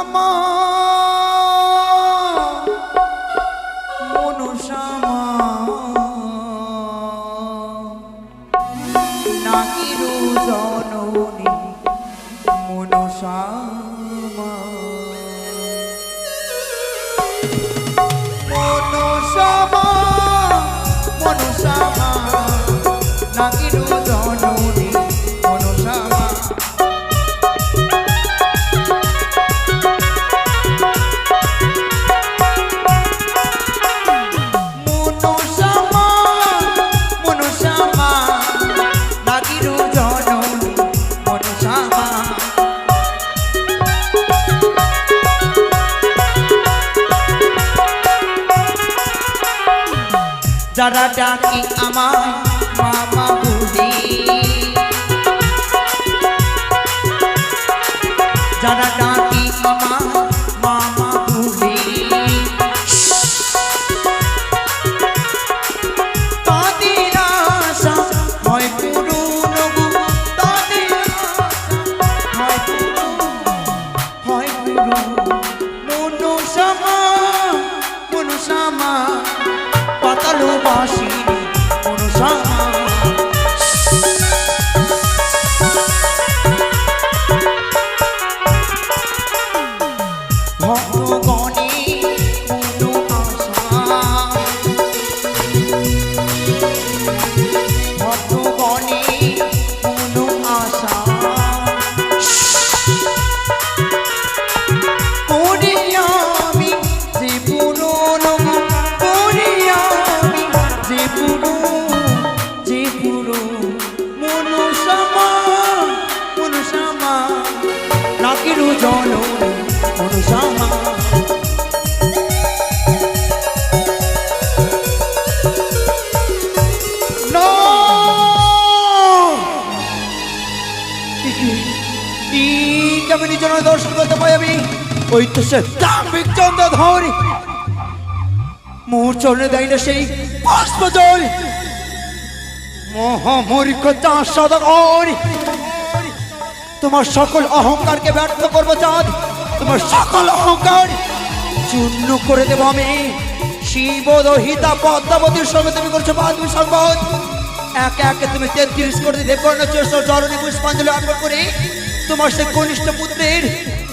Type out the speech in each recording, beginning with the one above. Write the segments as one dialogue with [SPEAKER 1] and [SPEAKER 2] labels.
[SPEAKER 1] মনসামা যারা ডাকি আমার মামা সে চন্দ্র ধরি মোর চরণে দেয় না সেই পুষ্প জল মহামরিক তোমার সকল অহংকারকে ব্যর্থ করব চাঁদ। তোমার সকল অহংকার চূর্ণ করে দেবো আমি। শিব দহিতা পদ্মাবতীর সঙ্গে তুমি করছ বাদমি সংবাদ। একে একে তুমি তেত্রিশ কোটি দেবকর্ণ চরণে পুষ্পাঞ্জলি অর্পণ করে তোমার সেই কনিষ্ঠ পুত্রের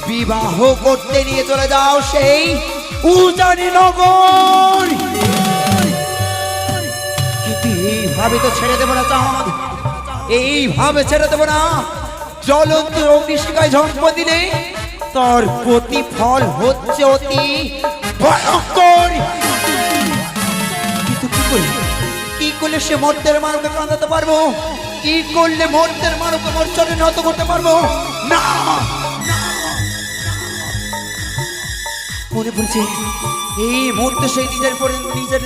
[SPEAKER 1] বিবাহ করতে নিয়ে চলে যাও সেই উজানি নগর। এইভাবে তো ছেড়ে দেবো না, চাঁদ। এইভাবে ছেড়ে দেবো না। জ্বলন্ত অগ্নিশিকায় ঝম্প দিলে তার প্রতিফল হচ্ছে অতি ভয়ঙ্কর। কিন্তু কি করলে কি করলে সে মর্তের মানবকে কাঁদাতে পারব? কি করলে মর্তের মানবকে মর্চনে নত করতে পারব? না! মনে পড়ছে, এই মুহূর্তে সেই নিজের পরি- নিজের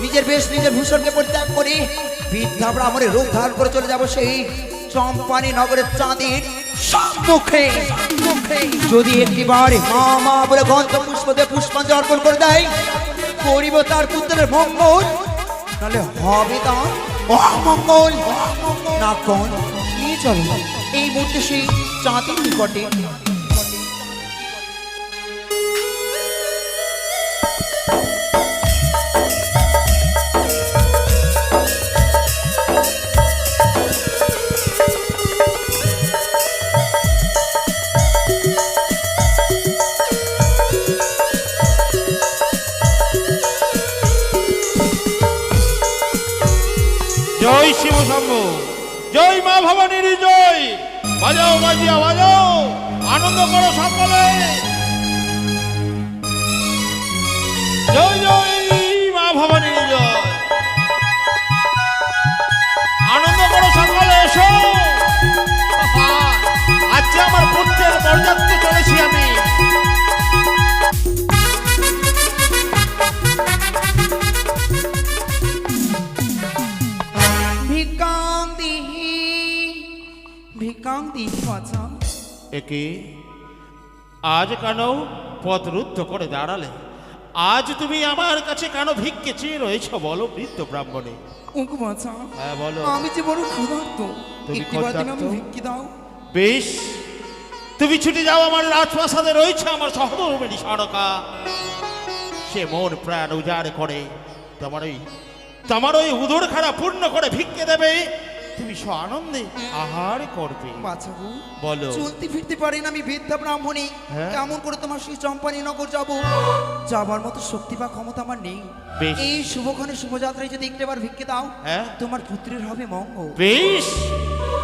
[SPEAKER 1] নিজের বেশ নিজের ভূষণকে পরিত্যাগ করে বিদ্যা ব্রাহ্মণের রূপ ধারণ করে চলে যাব সেই চম্পানি নগরের চাঁদের সম্মুখে। যদি একটিবার মা মা বলে গন্ধ পুষ্প দিয়ে পুষ্পাঞ্জলি অর্পণ করে দেয়, করিব তার পুত্রের মঙ্গল, তাহলে হবে তার অমঙ্গল না কোন এই মুহূর্তে সেই চাঁদের নিকটে দিহি বাছা
[SPEAKER 2] একে আজ কেন পথ রুদ্ধ করে দাঁড়ালে আজ তুমি আমার কাছে কেন ভিক্ষে চেয়ে রয়েছ বলো বৃদ্ধ ব্রাহ্মণে হ্যাঁ, বলো।
[SPEAKER 1] আমি যে বড় ক্ষুধার্ত? ভিক্ষি দাও
[SPEAKER 2] বেশ তুমি ছুটে যাও আমার রাজপ্রাসাদে রয়েছে আমার সহধর্মিনী সরকা সে মন প্রাণ উজাড় করে তোমার ওই তোমার ওই উদর খাড়া পূর্ণ করে ভিক্ষে দেবে তুমি সো আনন্দে আহার করবে।
[SPEAKER 1] বাছাবু
[SPEAKER 2] বলো।
[SPEAKER 1] চলতে ফিরতে পারি না আমি বৃদ্ধা ব্রাহ্মণী।
[SPEAKER 2] হ্যাঁ?
[SPEAKER 1] কেমন করে তোমার সেই চম্পানি নগর যাব? যাবার মতো শক্তি বা ক্ষমতা আমার নেই। এই শুভক্ষণে শুভযাত্রায় যদি একটাবার ভিক্ষে দাও
[SPEAKER 2] হ্যাঁ?
[SPEAKER 1] তোমার পুত্রের হবে মঙ্গল।
[SPEAKER 2] বেশ।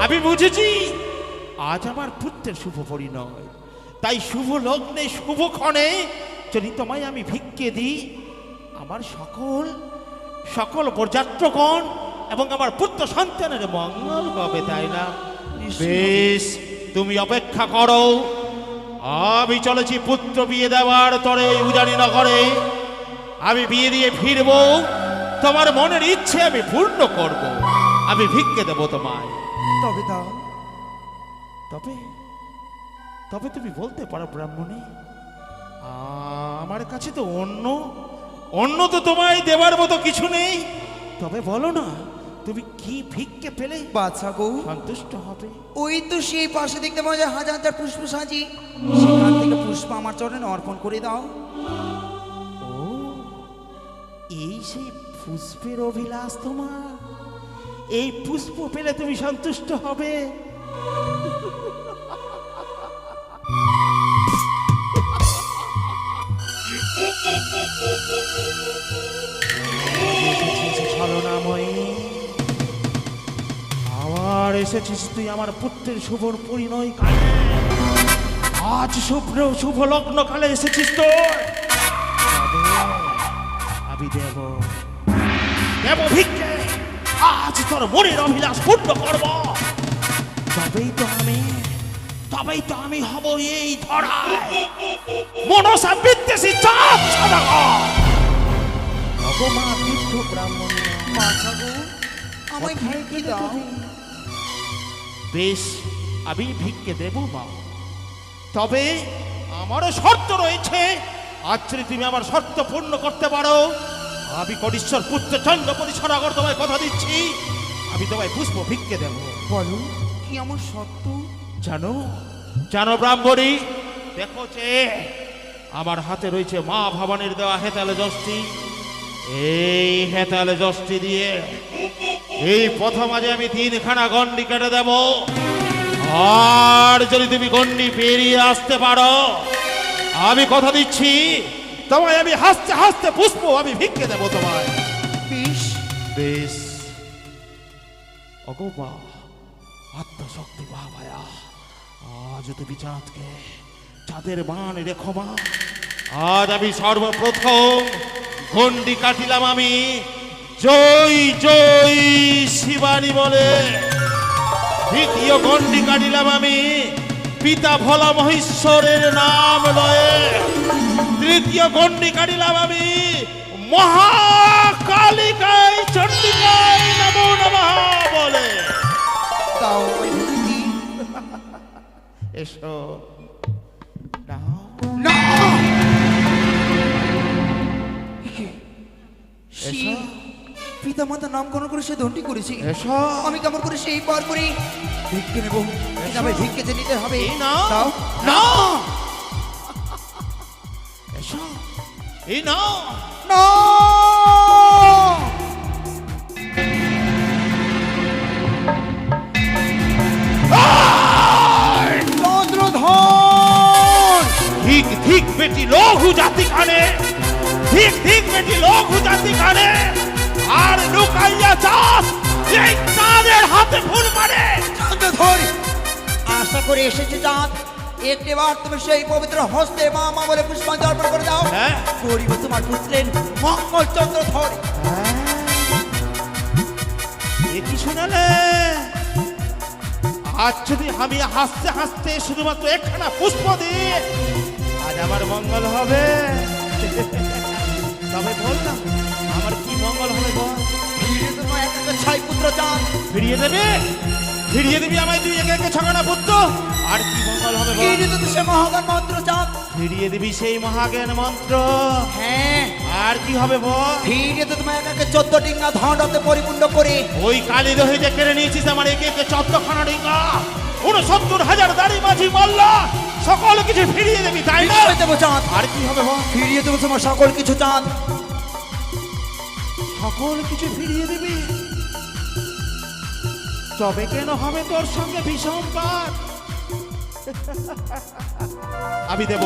[SPEAKER 2] আমি বুঝেছি। আজ আমার পুত্রের শুভ পরিণয়। তাই শুভ লগ্নে শুভক্ষণে যদি তোমায় আমি ভিক্ষে দিই আমার সকল সকল বরযাত্রগণ এবং আমার পুত্র সন্তানের মঙ্গল হবে তাই না? বেশ তুমি অপেক্ষা করো। আমি চলেছি পুত্র বিয়ে দেওয়ার তরে উজানি নগরে আমি বিয়ে দিয়ে ফিরব। তোমার মনের ইচ্ছে আমি পূর্ণ করব। আমি ভিক্ষে দেব তোমায়।
[SPEAKER 1] তবে দাও।
[SPEAKER 2] তবে তবে তুমি বলতে পারো ব্রাহ্মণী। আমার কাছে তো অন্য অন্য তো তোমায় দেবার মতো কিছু নেই। তবে বলো না। তুমি কি ভিক্ষে পেলে?
[SPEAKER 1] বাছা গো
[SPEAKER 2] সন্তুষ্ট হবে।
[SPEAKER 1] ওই তো সেই পাশে দেখতে পাওয়া যায় হাজার হাজার পুষ্প সাজি সেখান থেকে পুষ্প আমার চরণে অর্পণ করে দাও।
[SPEAKER 2] ও এই সেই পুষ্পের অভিলাষ তোমার। এই পুষ্প পেলে তুমি সন্তুষ্ট হবে। ছলনাময়ী আবার এসেছিস তুই আমার পুত্রের শুভ পরিণয় কালে। আজ শুভ শুভ লগ্ন কালে এসেছিস তোর। আমি দেব দেব ভিক্ষে। আজ তোর মনের অভিলাষ পূর্ণ করব। তবেই তো আমি তবেই তো আমি হব এই ধরায়। মনসা বিদ্বেষী চাপ সদাগর। ভগমা তীর্থ ব্রাহ্মণ
[SPEAKER 1] গো আমায় ভিক্ষে দাও।
[SPEAKER 2] বেশ আমি ভিক্ষে দেব মা। তবে আমারও শর্ত রয়েছে। আজ যদি তুমি আমার শর্ত পূর্ণ করতে পারো। আমি করিশ্বর পুত্র চন্দ্রপতি সরাগর তোমায় কথা দিচ্ছি। আমি তোমায় পুষ্প ভিক্ষে দেব।
[SPEAKER 1] বলো। কি আমার শর্ত?
[SPEAKER 2] জানো জানো ব্রাহ্মণী দেখো যে আমার হাতে রয়েছে মা ভবানীর দেওয়া হেতালে যষ্টি। এই হেতালে যষ্টি দিয়ে এই প্রথম আজে আমি তিনখানা গন্ডি কেটে দেব। আর যদি তুমি গন্ডি পেরিয়ে আসতে পারো আমি কথা দিচ্ছি তোমায় আমি হাসতে হাসতে পুষ্প আমি ভিক্ষে দেবো তোমায়।
[SPEAKER 1] বেশ।
[SPEAKER 2] বেশ। অগো মা আত্মশক্তি ভায়া আজ তুমি চাঁদকে চাঁদের মান রেখো মা। আজ আমি সর্বপ্রথম গন্ডি কাটিলাম আমি। জয় জয় শিবানী বলে। দ্বিতীয় গন্ডি কাটিলাম আমি। পিতা ভোলা মহেশ্বরের নাম লয়ে। তৃতীয় গন্ডি কাটিলাম আমি। মহাকালিকায় চণ্ডিকায় নমো নমঃ বলে। এসো।
[SPEAKER 1] পিতা মাতা নামকরণ করে সে দণ্ডি করেছি। আমি কেমন করে সেই পার করি? ভিক্ষে নেব। আমায় ভিক্ষে যে নিতে হবে
[SPEAKER 2] এসো। এই নাও।
[SPEAKER 1] না।
[SPEAKER 2] ঠিক ঠিক বেটি লঘু জাতি কানে ঠিক ঠিক বেটি লঘু জাতি কানে। আর লুকাইয়া চাস এই তাদের হাতে ফুল মারে।
[SPEAKER 1] চন্দ্রধর আশা করে এসেছে চাঁদ। একটিবার তুমি সেই পবিত্র হস্তে মা মা বলে পুষ্পাঞ্জলি অর্পণ করে দাও।
[SPEAKER 2] হ্যাঁ।
[SPEAKER 1] করিব তোমার পুত্রের মঙ্গল চন্দ্রধর
[SPEAKER 2] এ কি শোনালে? আজ যদি আমি হাসতে হাসতে শুধুমাত্র একখানা পুষ্প দিই আজ আমার মঙ্গল হবে। তবে বল না আমার কি মঙ্গল হবে বল?
[SPEAKER 1] একটা ছয় পুত্র চাঁদ।
[SPEAKER 2] ফিরিয়ে দেবে? ফিরিয়ে দিবি আমায় তুই একে একে ছখানা পুত্র। আর কি মঙ্গল হবে বল?
[SPEAKER 1] ফিরে তো সে মহাগান মন্ত্র চাঁদ।
[SPEAKER 2] ফিরিয়ে দিবি সেই মহাজ্ঞান মন্ত্র।
[SPEAKER 1] হ্যাঁ।
[SPEAKER 2] আর কি হবে বল?
[SPEAKER 1] ফিরে তো তোমার একাকে চোদ্দ ডিঙ্গা ধনতে পরিপূর্ণ করে।
[SPEAKER 2] ওই কালী দহিতে কেড়ে নিয়েছিস আমার একে একে চোদ্দখানা ডিঙ্গা। উনসত্তর হাজার দাড়ি মাঝি মাল্লা। সকল কিছু ফিরিয়ে দেবি তাই না?
[SPEAKER 1] ফিরিয়ে দেবো চাঁদ।
[SPEAKER 2] আর কি হবে বল?
[SPEAKER 1] ফিরিয়ে দেবো তোমার সকল কিছু চাঁদ।
[SPEAKER 2] সকল কিছু ফিরিয়ে দিবি। তবে কেন হবে তোর সঙ্গে ভীষণ পার? আমি দেব।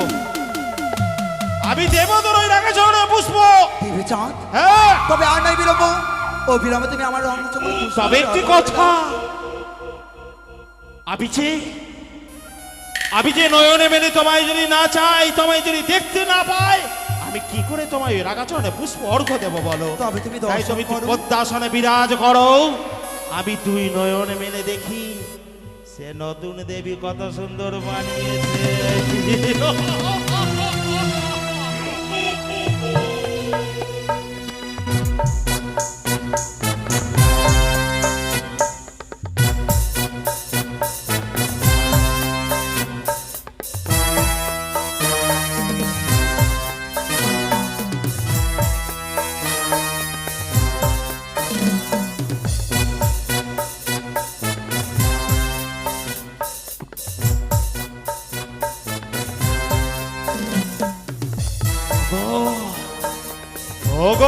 [SPEAKER 2] আমি দেব তোর ওই রাখা চড়ে পুষ্প।
[SPEAKER 1] দেবে চাঁদ?
[SPEAKER 2] হ্যাঁ।
[SPEAKER 1] তবে আর নাই বিলম্ব। ও বিলম্বে তুমি আমার চোখ
[SPEAKER 2] তবে একটি কথা। আমি আমি যে নয়নে মেনে তোমায় যদি না চাই তোমায় যদি দেখতে না পাই আমি কি করে তোমায় রাগাচনে রাগাচরণে পুষ্প অর্ঘ দেব বলো?
[SPEAKER 1] তবে তুমি
[SPEAKER 2] তাই তুমি। পদ্মাসনে বিরাজ করো। আমি দুই নয়নে মেনে দেখি সে নতুন দেবী কত সুন্দর বানিয়েছে।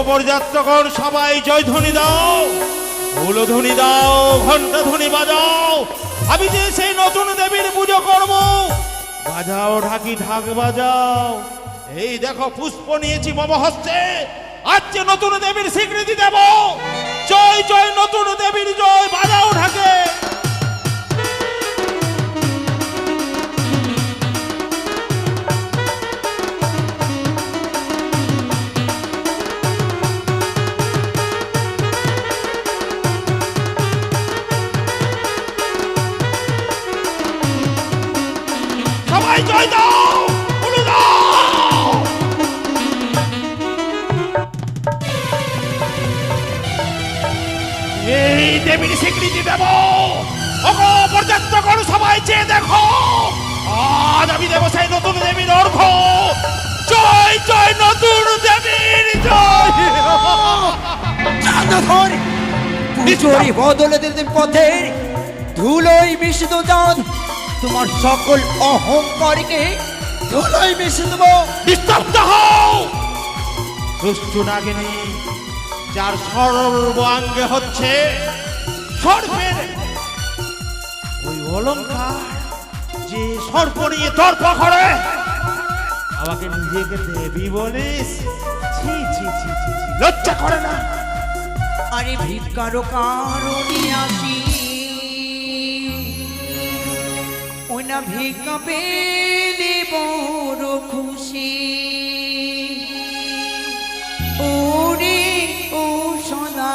[SPEAKER 2] পর্যাপ্তগণ সবাই, জয় ধ্বনি দাও। ধ্বনি দাও ঘণ্টা ধ্বনি বাজাও। আমি যে সেই নতুন দেবীর পুজো করব, বাজাও, ঢাকি, ঢাক বাজাও। এই দেখো, পুষ্প নিয়েছি মম হস্তে। আজ যে নতুন দেবীর স্বীকৃতি দেব। জয় জয়, নতুন দেবীর জয়, বাজাও, ঢাকে
[SPEAKER 1] পুজোরি বদলে দিতে পথের ধুলোই মিশিত চাঁদ। তোমার সকল অহংকারকে ধুলোই মিশে দেবো।
[SPEAKER 2] নিস্তব্ধ হও! দুষ্টু নাগিনী, যার সর্বাঙ্গে হচ্ছে সর্পের ওই অলঙ্কার যে সর্প নিয়ে তর্ক করে। আমাকে নিজেকে দেবী বলিস? লজ্জা করে না।
[SPEAKER 1] আরে ভিক্ষারও কারণে আসি। ওই না ভিক্ষা পেলে বড় খুশি। ওরে ও সদা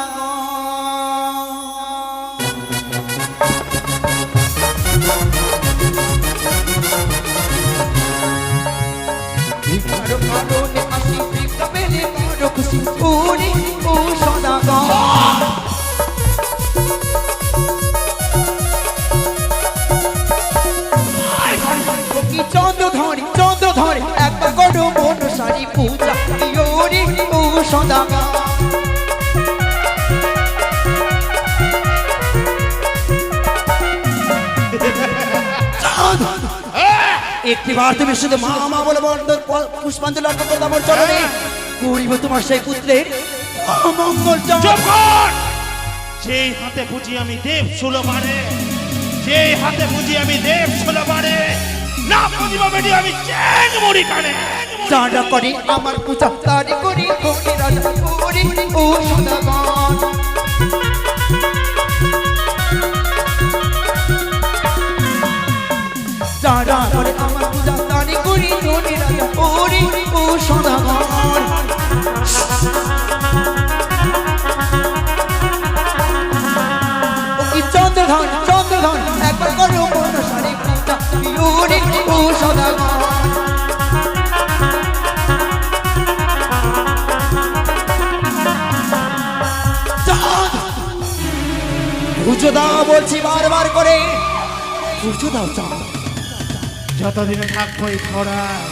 [SPEAKER 1] সদা একটিবার তুমি শুধু মা মা বলে পুষ্পাঞ্জলি অর্পণ করতে আমার চরণে করিব তোমার সেই পুত্রের অমঙ্গল
[SPEAKER 2] যেই হাতে পুঁজি আমি দেব সুলভারে যেই হাতে পুঁজি আমি দেব সুলভারে না পুঁজিব বেটি আমি চেন মুড়ি কানে।
[SPEAKER 1] চাঁদা করে আমার পূজা তারি করি করি রাজা ও সদাগণ চাঁদা করে আমার পূজা তারি করি করি রাজা করি ও সদাগণ চন্দ্রধন চন্দ্রধন, একবার করো মন সারি ও সদাগণ পুজো দাও বলছি বারবার করে। পুজো দাও চাঁদ
[SPEAKER 2] যতদিন থাকব এই ধরায়।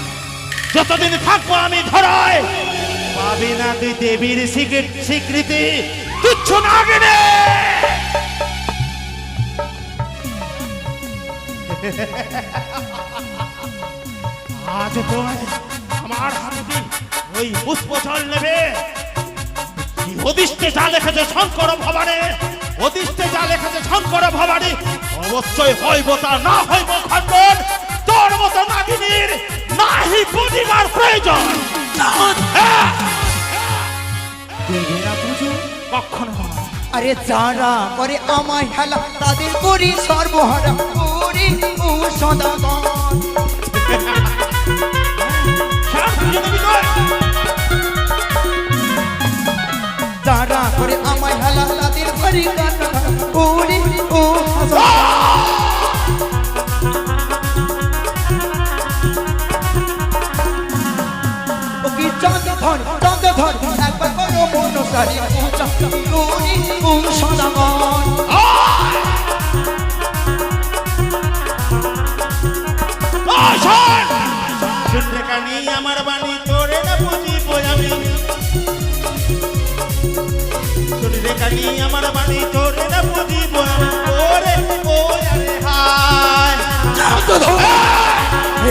[SPEAKER 2] যতদিন থাকব আমি ধরায়। পাবি না তুই দেবীর স্বীকৃতি তুচ্ছ না আজ তো আমার হাতে ওই পুষ্প জল নেবে অদিষ্টে যা লেখেছে শঙ্কর ভবানে? অদিষ্টে যা লেখেছে শঙ্কর ভবানে, অবশ্যই হইব তা না হইব খণ্ডন। তোর মতো নাগিনীর নাহি বুঝিবার প্রয়োজন। কখনো
[SPEAKER 1] আরে যারা করে আমায় হেলা, তাদের করি সর্বহারা, করি ও সদাগর। সদাগর!
[SPEAKER 2] শুনলে কানি আমার বাণী তোরে না বুঝিব আমি। কানি আমার বাণী তোরে না বুঝিব ওরে ও আরে হায়।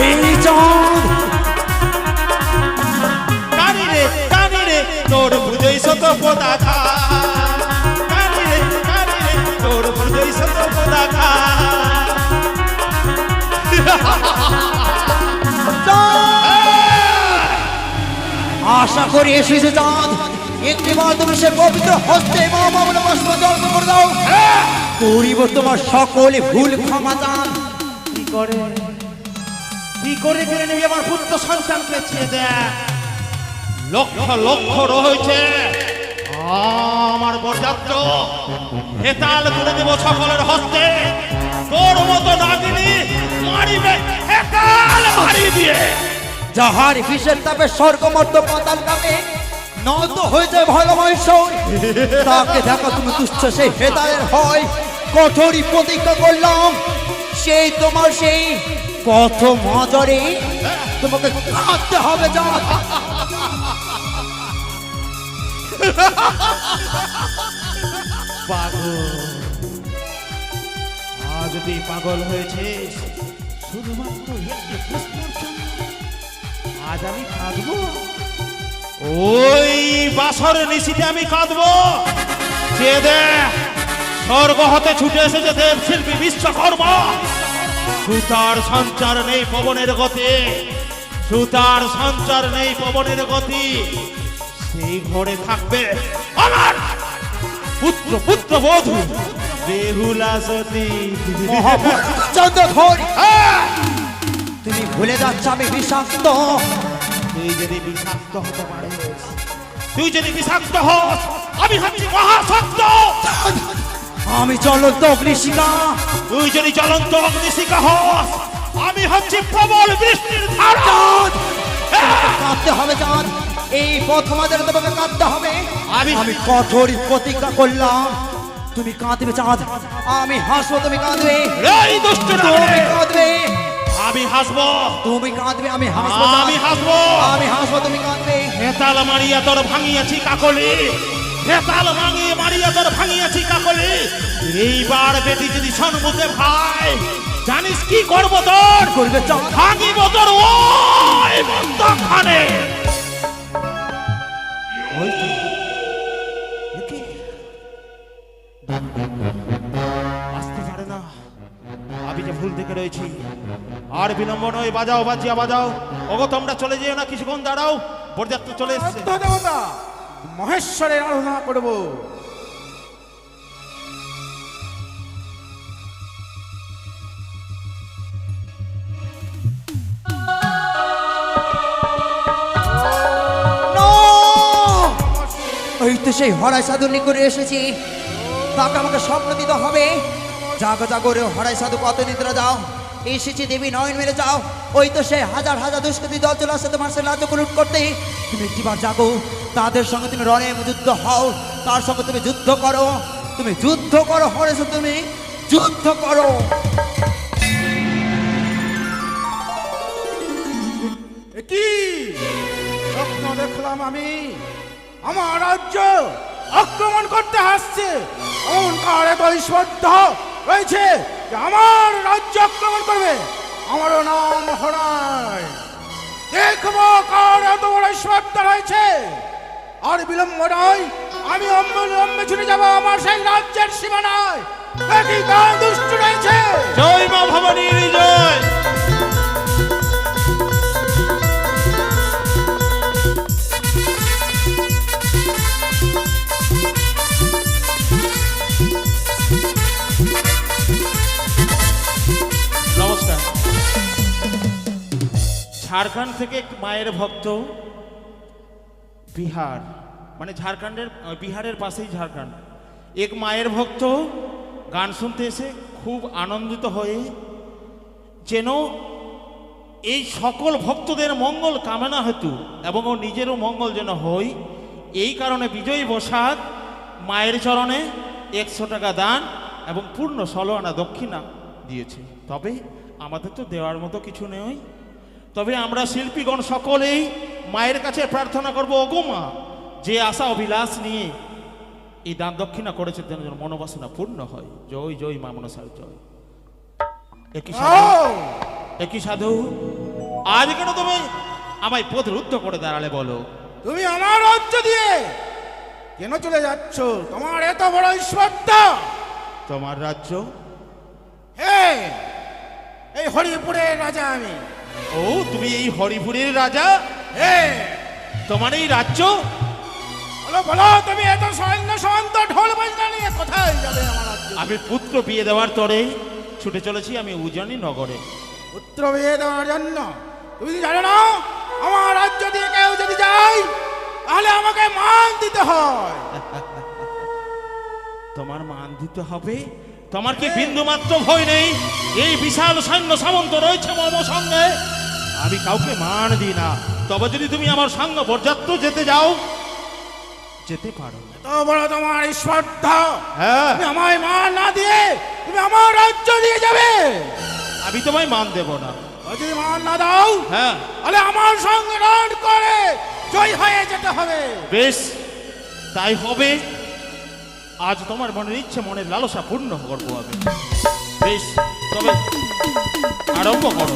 [SPEAKER 1] এই
[SPEAKER 2] শত
[SPEAKER 1] আশা করি এসেছে চাঁদ। তুমি সে পবিত্র হস্তে মা মামলা বস্ত্র জন্ম করে দাও। করিব তোমার সকলে ভুল ক্ষমা চাঁদ
[SPEAKER 2] কি করে? কি করে কেড়ে নিবি আমার পুত্র সন্তানকে ছেড়ে দেয়? লক্ষ লক্ষ রয়েছে। আমার বরযাত্র। হেতাল তুলে দেব সকলের হস্তে। তোর মতো নাগিনী মারিবে হেতাল মারি দিয়ে।
[SPEAKER 1] যাহার বিশেষ তাপে স্বর্গমর্ত পাতাল কামে নত হয়ে যায় সর তাকে দেখো তুমি তুচ্ছ সেই হেদায়ের হয় কঠোরই প্রতিজ্ঞা করলাম, সেই তোমার সেই পথ মজরে তোমাকে কাঁদতে হবে চাঁদ
[SPEAKER 2] পাগল। আজ তুই পাগল হয়েছিস শুধুমাত্র একটি প্রশ্নের জন্য। আজ আমি কাঁদবো। ওই বাসর নিশিতে আমি কাঁদবো। যে দেখ স্বর্গ হতে ছুটে এসেছে দেব শিল্পী বিশ্বকর্মা। সুতার সঞ্চার নেই পবনের গতি। সুতার সঞ্চার নেই পবনের গতি। সেই ঘরে থাকবে আমার পুত্র পুত্র বধূ বেহুলা সতী
[SPEAKER 1] চন্দ্রধর তুমি ভুলে যাচ্ছ আমি বিষাক্ত।
[SPEAKER 2] তুই যদি বিষাক্ত হতে পারিস তুই যদি বিষাক্ত হস আমি হচ্ছি মহাশক্ত।
[SPEAKER 1] আমি চলন্ত অগ্নিশিকা
[SPEAKER 2] তুই যদি জ্বলন্ত অগ্নিশিখা হস আমি হচ্ছি প্রবল বৃষ্টির ধারা
[SPEAKER 1] চাঁদ। কাঁদতে হবে চাঁদ। এই পথ আমাদের তোমাকে কাঁদতে হবে।
[SPEAKER 2] আমি-
[SPEAKER 1] আমি কঠোর প্রতিজ্ঞা করলাম। তুমি কাঁদবে চাঁদ। আমি হাসবো তুমি কাঁদবে। তুমি কাঁদবে।
[SPEAKER 2] আমি হাসবো।
[SPEAKER 1] তুমি কাঁদবে আমি হাসবো
[SPEAKER 2] আমি হাসবো।
[SPEAKER 1] আমি হাসবো তুমি কাঁদবে।
[SPEAKER 2] হেতাল মারিয়া তোর ভাঙিয়াছি কাকলি। হেতাল ভাঙিয়ে মারিয়া তোর ভাঙিয়াছি কাকলি। এইবার বেটি যদি সন্মুখে ভাই জানিস কি করব তোর?
[SPEAKER 1] করবে
[SPEAKER 2] ভাঙিব তোর ওই। একে। আমি যে ভুল থেকে রয়েছি আর বিলম্ব নয় বাজাও বাজিয়া বাজাও ওগো তোমরা চলে যেও না কিছুক্ষণ দাঁড়াও পর্যাপ্ত চলে এসছে
[SPEAKER 3] মহেশ্বরের আরাধনা করব
[SPEAKER 1] সেই হরাই সাধু নিকটে এসেছি। তাকে আমাকে স্বপ্ন দিতে হবে। জাগো জাগো রে হরাই সাধু কত নিদ্রা যাও এসেছি দেবী নয়ন মেরে যাও। ওই তো সেই হাজার হাজার দুষ্কৃতি দল চলে আসছে তোমার সে রাজ্য লুট করতে। তুমি একটিবার জাগো। তাদের সঙ্গে তুমি রণে যুদ্ধ হও। তার সঙ্গে তুমি যুদ্ধ করো। তুমি যুদ্ধ করো হরেছ তুমি যুদ্ধ করো।
[SPEAKER 3] কি? স্বপ্ন দেখলাম আমি। আমার রাজ্য আক্রমণ করতে আসছে। এমন কার এত শ্রদ্ধা রয়েছে যে আমার রাজ্য আক্রমণ করবে? আমারও নাম হরায় দেখব কার এত বড় শ্রদ্ধা রয়েছে। আর বিলম্ব নয়, আমি অম্বলম্বে ছুটে যাব আমার সেই রাজ্যের সীমানায়। দেখি কার দুষ্ট রয়েছে।
[SPEAKER 2] জয় মা ভবানীর জয়। ঝাড়খণ্ড থেকে মায়ের ভক্ত বিহার মানে ঝাড়খণ্ডের বিহারের পাশেই ঝাড়খণ্ড। এক মায়ের ভক্ত গান শুনতে এসে খুব আনন্দিত হয়ে, যেন এই সকল ভক্তদের মঙ্গল কামনা হেতু এবং ও নিজেরও মঙ্গল যেন হয় এই কারণে বিজয়ী বসাক মায়ের চরণে একশো টাকা দান এবং পূর্ণ ষোলো আনা দক্ষিণা দিয়েছে। তবে আমাদের তো দেওয়ার মতো কিছু নেই। তবে আমরা শিল্পীগণ সকলেই মায়ের কাছে প্রার্থনা করব ওগো মা যে আশা অভিলাষ নিয়ে এই দান দক্ষিণা করেছে যেন যেন মনোবাসনা পূর্ণ হয়। জয় জয় মা মনসার জয়। একই একই সাধু। আজ কেন তুমি আমায় পথ রুদ্ধ করে দাঁড়ালে বলো?
[SPEAKER 3] তুমি আমার রাজ্য দিয়ে কেন চলে যাচ্ছ? তোমার এত বড় শ্রদ্ধা
[SPEAKER 2] তোমার রাজ্য?
[SPEAKER 3] হে! এই হরিপুরের রাজা আমি।
[SPEAKER 2] ও তুমি এই হরিপুরের রাজা?
[SPEAKER 3] হে
[SPEAKER 2] তোমার এই রাজ্য?
[SPEAKER 3] বলো বলো তুমি এত সৈন্য সন্ত ঢোল বাজনা নিয়ে কোথায় যাবে আমার রাজ্য?
[SPEAKER 2] আমি পুত্র বিয়ে দেওয়ার তরে ছুটে চলেছি আমি উজানি নগরে।
[SPEAKER 3] পুত্র বিয়ে দেওয়ার জন্য? তুমি জানো না আমার রাজ্য দিয়ে কেউ যদি যায় তাহলে আমাকে মান দিতে হয়।
[SPEAKER 2] তোমার মান দিতে হবে? তোমার কি বিন্দু মাত্র ভয় নেই? এই বিশাল সৈন্য সামন্ত রয়েছে মম সঙ্গে। আমি কাউকে মান দিই না। তবে যদি তুমি আমার সঙ্গ পর্যাপ্ত যেতে যাও যেতে পারো।
[SPEAKER 3] বড় তোমার এই
[SPEAKER 2] হ্যাঁ।
[SPEAKER 3] আমায় মান না দিয়ে তুমি আমার রাজ্য দিয়ে যাবে।
[SPEAKER 2] আমি তোমায় মান দেব না।
[SPEAKER 3] যদি মান না দাও
[SPEAKER 2] হ্যাঁ।
[SPEAKER 3] তাহলে আমার সঙ্গে রণ করে জয় হয়ে যেতে হবে।
[SPEAKER 2] বেশ তাই হবে। আজ তোমার মনের ইচ্ছে মনের লালসা পূর্ণ করব আমি। বেশ তবে আরম্ভ করো।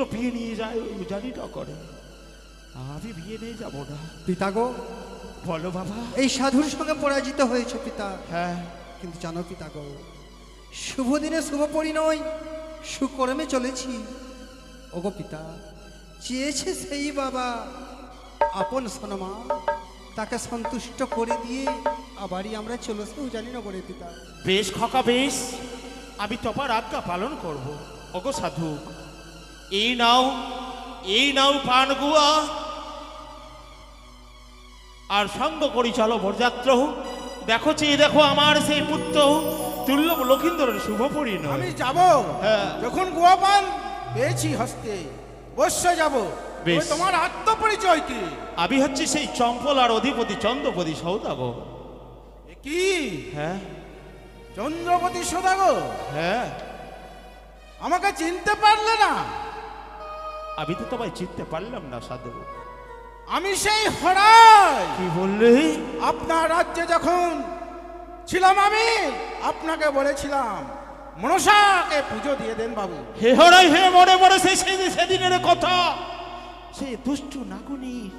[SPEAKER 2] পুত্র বিয়ে নিয়ে যায় ওই জানি না করে। আমি বিয়ে নিয়ে যাব না।
[SPEAKER 4] পিতা গো
[SPEAKER 2] বলো বাবা।
[SPEAKER 4] এই সাধুর সঙ্গে পরাজিত হয়েছে পিতা।
[SPEAKER 2] হ্যাঁ।
[SPEAKER 4] কিন্তু জানো পিতা গো শুভ দিনে শুভ পরিণয় সুকর্মে চলেছি। ওগো পিতা চেয়েছে সেই বাবা আপন সনমা। তাকে সন্তুষ্ট করে দিয়ে আবারই আমরা চলেছেও জানি না করে পিতা।
[SPEAKER 2] বেশ খকা বেশ আমি তপার আজ্ঞা পালন করব। ওগো সাধু এই নাও এই নাও পানগুয়া আর সঙ্গ করি চলো বরযাত্র দেখো চেয়ে দেখো আমার সেই পুত্র তুল্য লক্ষিন্দরের শুভ পরিণয়
[SPEAKER 3] আমি যাব।
[SPEAKER 2] হ্যাঁ।
[SPEAKER 3] যখন গোয়াপান পেয়েছি হস্তে অবশ্য যাব।
[SPEAKER 2] বেশ।
[SPEAKER 3] তোমার আত্মপরিচয় কি?
[SPEAKER 2] আমি হচ্ছে সেই চম্পল আর অধিপতি চন্দ্রপতি সৌদাগর
[SPEAKER 3] কি
[SPEAKER 2] হ্যাঁ।
[SPEAKER 3] চন্দ্রপতি সদাগর
[SPEAKER 2] হ্যাঁ।
[SPEAKER 3] আমাকে চিনতে পারলে না?
[SPEAKER 2] আমি তো তোমায় চিনতে পারলাম না সাধু।
[SPEAKER 3] আমি সেই হরাই।
[SPEAKER 2] কি বললে?
[SPEAKER 3] আপনার রাজ্যে যখন ছিলাম আমি আপনাকে বলেছিলাম মনসাকে পুজো দিয়ে দেন বাবু।
[SPEAKER 2] হে হরাই হে মনে মনে সেই সেদিন সেদিনের কথা। সে দুষ্টু নাগুনির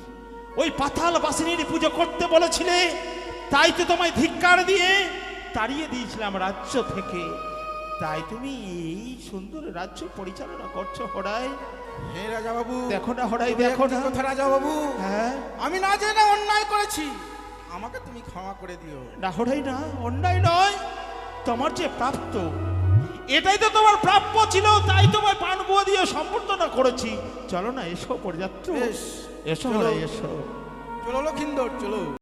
[SPEAKER 2] ওই পাতাল বাসিনীর পুজো করতে বলেছিলে তাই তো তোমায় ধিক্কার দিয়ে তাড়িয়ে দিয়েছিলাম রাজ্য থেকে। তাই তুমি এই সুন্দর রাজ্য পরিচালনা করছ হরাই।
[SPEAKER 3] হে রাজা বাবু
[SPEAKER 2] দেখো না হরাই দেখো না।
[SPEAKER 3] কথা রাজা বাবু
[SPEAKER 2] হ্যাঁ?
[SPEAKER 3] আমি না জেনে অন্যায় করেছি। আমাকে তুমি ক্ষমা করে দিও।
[SPEAKER 2] না হরাই না অন্যায় নয়। তোমার যে প্রাপ্ত এটাই তো তোমার প্রাপ্য ছিল তাই তোমায় পানগুয়া দিয়ে সম্বর্ধনা করেছি। চলো না এসো পর্যাপ্ত এসো এসো।
[SPEAKER 3] চলো লক্ষিন্দর চলো।